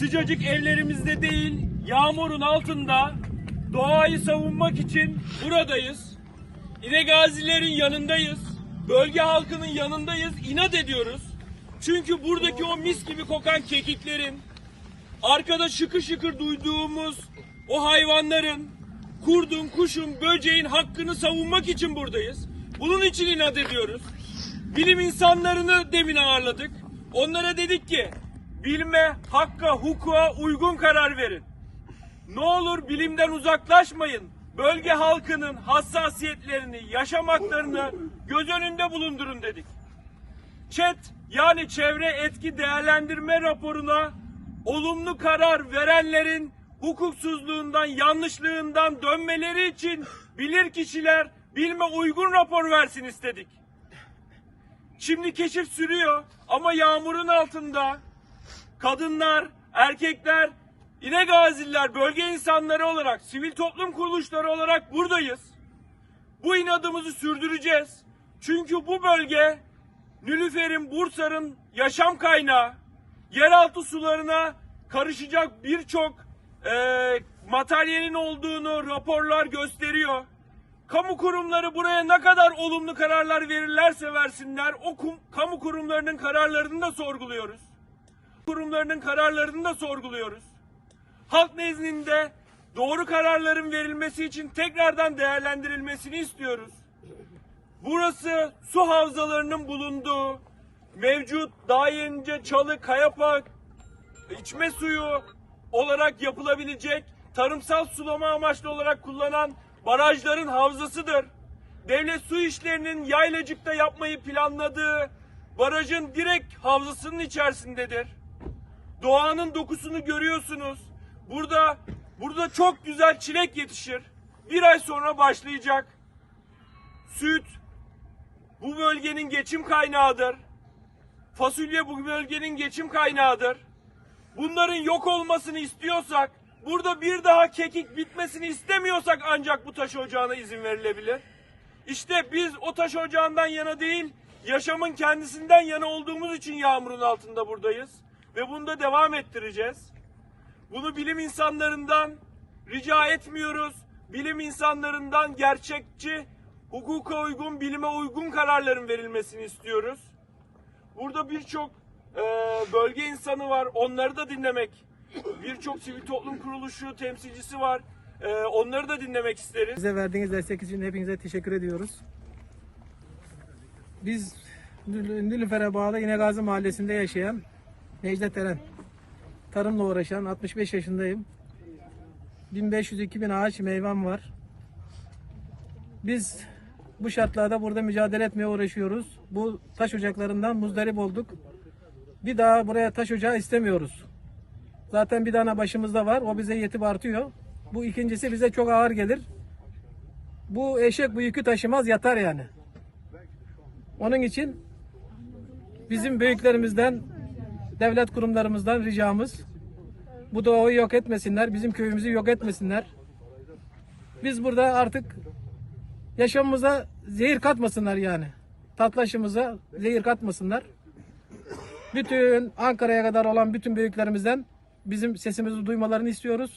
sıcacık evlerimizde değil, yağmurun altında doğayı savunmak için buradayız. İnegazilerin yanındayız. Bölge halkının yanındayız. İnat ediyoruz. Çünkü buradaki o mis gibi kokan kekiklerin, arkada şıkır şıkır duyduğumuz o hayvanların, kurdun, kuşun, böceğin hakkını savunmak için buradayız. Bunun için inat ediyoruz. Bilim insanlarını demin ağırladık. Onlara dedik ki bilme, hakka, hukuka uygun karar verin. Ne olur bilimden uzaklaşmayın. Bölge halkının hassasiyetlerini, yaşam haklarını göz önünde bulundurun dedik. ÇED yani çevre etki değerlendirme raporuna olumlu karar verenlerin hukuksuzluğundan, yanlışlığından dönmeleri için bilir kişiler bilme uygun rapor versin istedik. Şimdi keşif sürüyor ama yağmurun altında kadınlar, erkekler, İnegazililer, bölge insanları olarak, sivil toplum kuruluşları olarak buradayız. Bu inadımızı sürdüreceğiz. Çünkü bu bölge Nülüfer'in, Bursa'nın yaşam kaynağı, yeraltı sularına karışacak birçok eee materyalin olduğunu raporlar gösteriyor. Kamu kurumları buraya ne kadar olumlu kararlar verirlerse versinler, o kum- kamu kurumlarının kararlarını da sorguluyoruz. Kurumlarının kararlarını da sorguluyoruz halk nezdinde doğru kararların verilmesi için tekrardan değerlendirilmesini istiyoruz. Burası su havzalarının bulunduğu, mevcut Dağyenice, Çalı, Kayapak, içme suyu olarak yapılabilecek tarımsal sulama amaçlı olarak kullanan barajların havzasıdır. Devlet su işlerinin yaylacıkta yapmayı planladığı barajın direkt havzasının içerisindedir. Doğanın dokusunu görüyorsunuz. Burada burada çok güzel çilek yetişir. Bir ay sonra başlayacak. Süt bu bölgenin geçim kaynağıdır. Fasulye bu bölgenin geçim kaynağıdır. Bunların yok olmasını istiyorsak, burada bir daha kekik bitmesini istemiyorsak ancak bu taş ocağına izin verilebilir. İşte biz o taş ocağından yana değil, yaşamın kendisinden yana olduğumuz için yağmurun altında buradayız. Ve bunu da devam ettireceğiz. Bunu bilim insanlarından rica etmiyoruz. Bilim insanlarından gerçekçi, hukuka uygun, bilime uygun kararların verilmesini istiyoruz. Burada birçok e, bölge insanı var. Onları da dinlemek. Birçok sivil toplum kuruluşu temsilcisi var. E, onları da dinlemek isteriz. Bize verdiğiniz destek için hepinize teşekkür ediyoruz. Biz Nil- Nilüfer'e bağlı İnegazi Mahallesi'nde yaşayan Necdet Eren. Tarımla uğraşan 65 yaşındayım. 1500-2000 ağaç meyvem var. Biz bu şartlarda burada mücadele etmeye uğraşıyoruz. Bu taş ocaklarından muzdarip olduk. Bir daha buraya taş ocağı istemiyoruz. Zaten bir tane başımızda var. O bize yetip artıyor. Bu ikincisi bize çok ağır gelir. Bu eşek bu yükü taşımaz yatar yani. Onun için bizim büyüklerimizden, devlet kurumlarımızdan ricamız bu doğayı yok etmesinler, bizim köyümüzü yok etmesinler. Biz burada artık yaşamımıza zehir katmasınlar yani. Tatlaşımıza zehir katmasınlar. Bütün Ankara'ya kadar olan bütün büyüklerimizden bizim sesimizi duymalarını istiyoruz.